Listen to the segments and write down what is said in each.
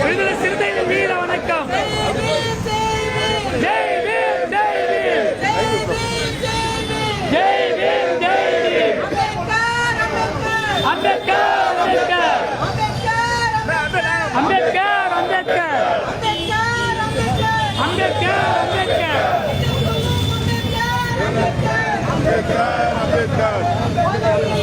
விடுதலை சிறுத்தைகள் வீர வணக்கம். ஜெய் வீர் ஜெய் வீர் ஜெய் வீர் ஜெய் வீர் அம்பேத்கர் அம்பேத்கர். அம்பேத்கர் அம்பேத்கர். அம்பேத்கர் அம்பேத்கர்.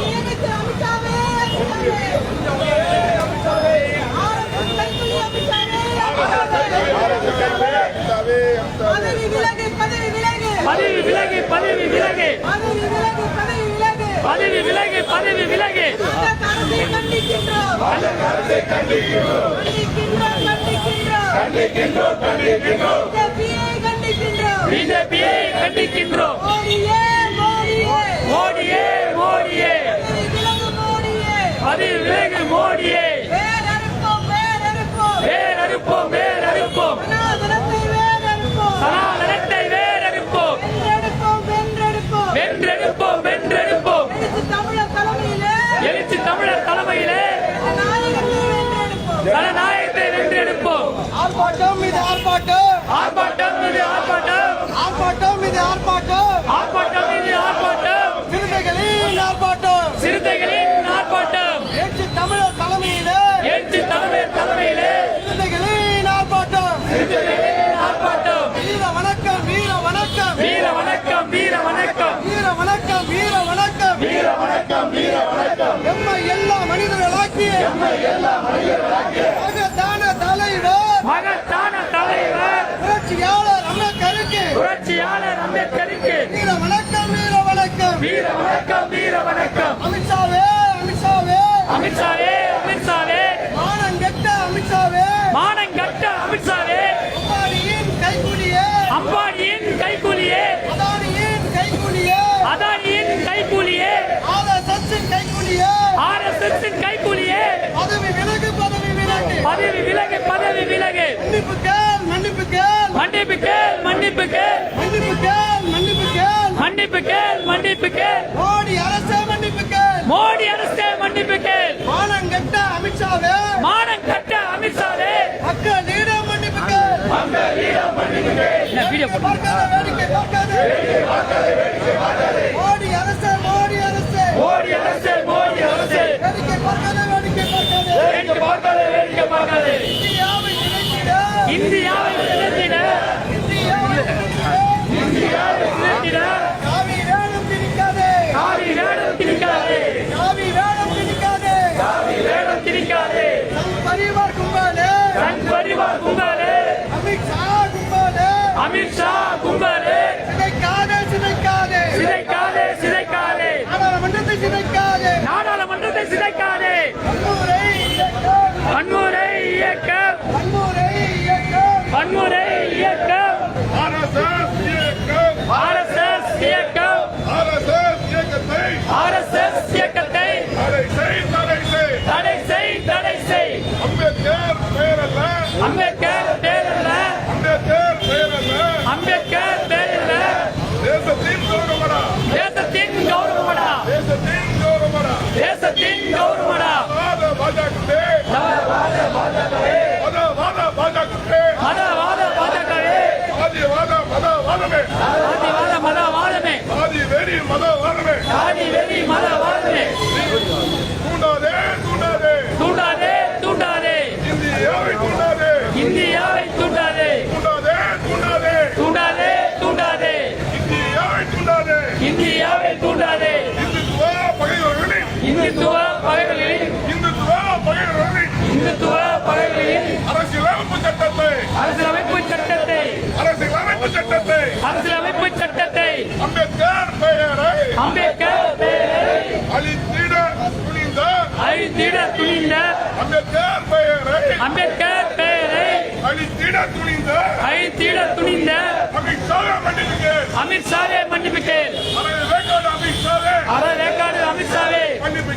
பதவி விலகி பதவி விலகி. பதவி விலகி பதவி விலகி. பிஜேபியை கண்டிக்கின்றோம். மோடியே மோடியே. பதவி விலகி மோடியே. ஆர்ப்பாட்டம் இது ஆர்ப்பாட்டம். ஆர்ப்பாட்டம் இது ஆர்ப்பாட்டம். ஆர்ப்பாட்டம் இது ஆர்ப்பாட்டம். ஆர்ப்பாட்டம் இது ஆர்ப்பாட்டம். சிறுத்தைகளின் ஆர்ப்பாட்டம். சிறுத்தைகளின் ஆர்ப்பாட்டம். எழுச்சி தமிழர் தலைமையிலே. எழுச்சி தலைமையர் தலைமையிலே. சிறுத்தைகளின் ஆர்ப்பாட்டம். சிறுத்தைகளின் ஆர்ப்பாட்டம். வீர வணக்கம் வீர வணக்கம். வீர வணக்கம் வீர வணக்கம். வீர வணக்கம் வீர வணக்கம். வீர வணக்கம் வீர வணக்கம். எம்மை எல்லா மனிதர்களாக்கிய. எம்மை எல்லா மனிதர்களாக்கிய. கைக்கூலியே ஆர் எஸ் எஸ் கைக்கூலியே பதவி விலகு பதவி விலகு பதவி விலகு பதவி விலகு மன்னிப்பு கேள் மன்னிப்பு கேள் மன்னிப்பு கேள் மன்னிப்பு கேள் மன்னிப்பு கேள் மன்னிப்பு கேள் மன்னிப்பு கேள் மன்னிப்பு கேள் மோடி அரசே மன்னிப்பு கேள் மோடி அரசே மன்னிப்பு கேள் மானம் கெட்ட அமித்ஷாவே மானம் கட்ட அமித்ஷாவே மக்களிடம் மன்னிப்பு கேள் என்ன வீடியோ போட்டு பார்க்காத வேடிக்கை பார்க்காத மோடி அரசே மோடி அரசே மோடி அரசே மோடி அரசே வேடிக்கை பார்க்காத வேடிக்கை பார்க்காத வேடிக்கை பார்க்காதே வேடிக்கை பார்க்காதே இந்தியாவை பாஜகவே அழித்திட துணிந்த அம்பேத்கர் பெயரை அம்பேத்கர் பெயரை அழித்திட துணிந்த அழித்திட துணிந்த அமித்ஷாவை மன்னிப்புக்கு அமித்ஷாவே மன்னிப்பு கேள் அரை வேக்காடு அமித்ஷாவே அற ரேக்காடு அமித்ஷாவே மன்னிப்பு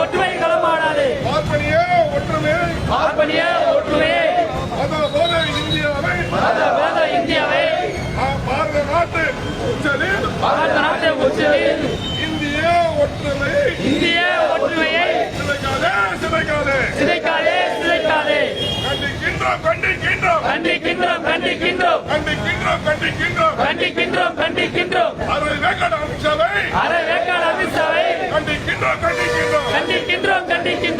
ஒற்றுமை களமாடாது. பார்ப்பனியே ஒற்றுமை. பார்ப்பனியே ஒற்றுமை. மத போத இந்தியாவை. மத போத இந்தியாவை. பாரத நாட்டு உச்சலில் பாரத நாட்டு உச்சலில் இந்திய ஒற்றுமை. இந்திய ஒற்றுமையை சிதைக்காதே சிதைக்காதே. சிதைக்காதே சிதைக்காதே. கண்டிக்கின்றோம் கண்டிக்கின்றோம். கண்டிக்கின்றோம் கண்டிக்கின்றோம். கண்டிக்கின்றோம் கண்டிக்கின்றோம். கண்டிக்கின்றோம் கண்டிக்கின்றோம். Радики